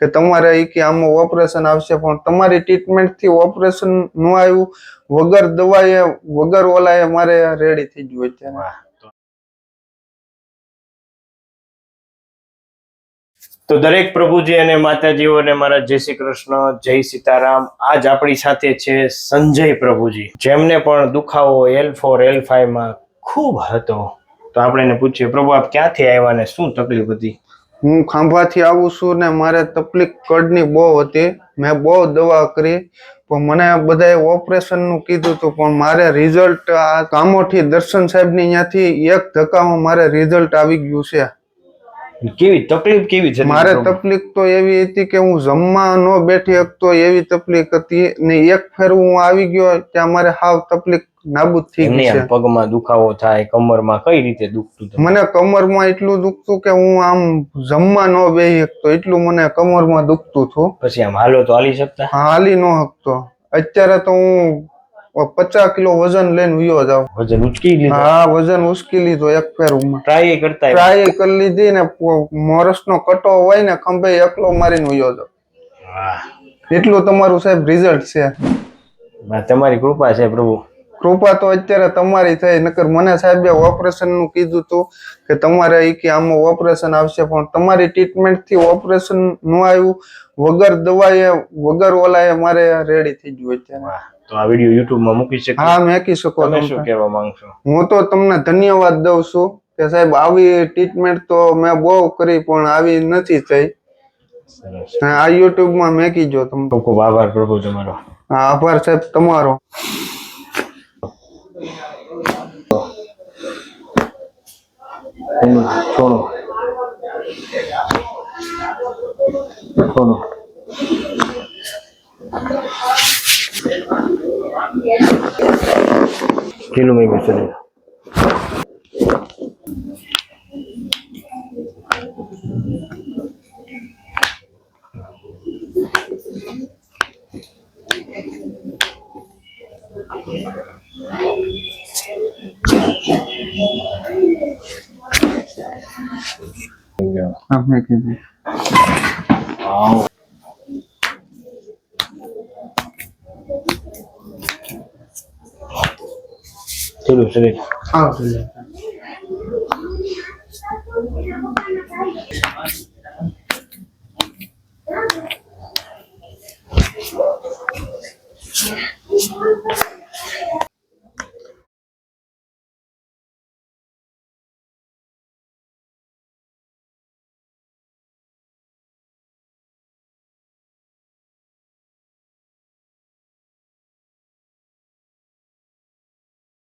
કે તમારે એ કે આમાં ઓપરેશન આવશે, પણ તમારી ટ્રીટમેન્ટથી ઓપરેશન ન આવ્યું, વગર દવાએ, વગર ઓલાએ મારે રેડી થઈ ગયું અત્યારે. તો. દરેક પ્રભુજી અને માતાજીઓને મારા જય શ્રી કૃષ્ણ, જય સીતારામ. આજ આપણી સાથે છે સંજય પ્રભુજી, જેમને પણ દુખાવો એલ ફોર એલમાં ખૂબ હતો. તો આપણે એને પૂછીએ, પ્રભુ આપ ક્યાંથી આવ્યા ને શું તકલીફ હતી? હું ખાંભાથી આવું છું ને મારે તકલીફ કડની બહુ હતી. મેં બહુ દવા કરી પણ મને બધાએ ઓપરેશનનું કીધું હતું પણ મારે રિઝલ્ટ આ કામોથી દર્શન સાહેબની ત્યાંથી એક ધક્કામાં મારે રિઝલ્ટ આવી ગયું છે. કેવી તકલીફ કેવી છે મારે તકલીફ તો એવી હતી કે હું જમવા ન બેઠી શકતો એવી તકલીફ હતી ને એક ફેર હું આવી ગયો ત્યાં મારે હાવ તકલીફ નાબૂદ થઈ ગઈ છે. પગમાં દુખાવો થાય કમરમાં કઈ રીતે દુખતું મને કમરમાં એટલું દુખતું કે હું આમ જમવા ન બેહી શકતો એટલું મને કમરમાં દુખતું હતું. પછી આમ હાલો તો હાલી શકતા? હા, હાલી ન શકતો. અત્યારે તો હું પચાસ કિલો વજન લઈને ઉયો જાવ વજન ઉચકી લીધું? હા વજન ઉચકી લીધો એક ફેરમાં ટ્રાય કરતા ટ્રાય કરી લીધી ને મોરસનો કટો હોય ને ખંભે એકલો મારીને ઉયો જાવ એટલું તમારું સાહેબ રિઝલ્ટ છે. તમારી કૃપા છે પ્રભુ. કૃપા તો અત્યારે તમારી થઈ નકર મને સાહેબે ઓપરેશનનું કીધું હતું કે તમારે એ કે આમાં ઓપરેશન આવશે પણ તમારી ટ્રીટમેન્ટથી ઓપરેશન નો આવ્યું વગર દવાએ વગર ઓલાએ મારે રેડી થઈ ગયું અત્યારે. તો આ વીડિયો યુટ્યુબમાં મૂકી શકો હા મેકી શકો તમે શું કહેવા માંગશો? હું તો તમને ધન્યવાદ દઉં છું કે સાહેબ આવી ટ્રીટમેન્ટ તો મેં બહુ કરી પણ આવી નથી થઈ. આ યુટ્યુબમાં મેકી જો તમે ખૂબ ખૂબ આભાર પ્રભુ તમારો. હા, આભાર સાહેબ તમારો. એનું છોડો છોડો ઢીલું મેં আপনাকে চলো চলে আও চলে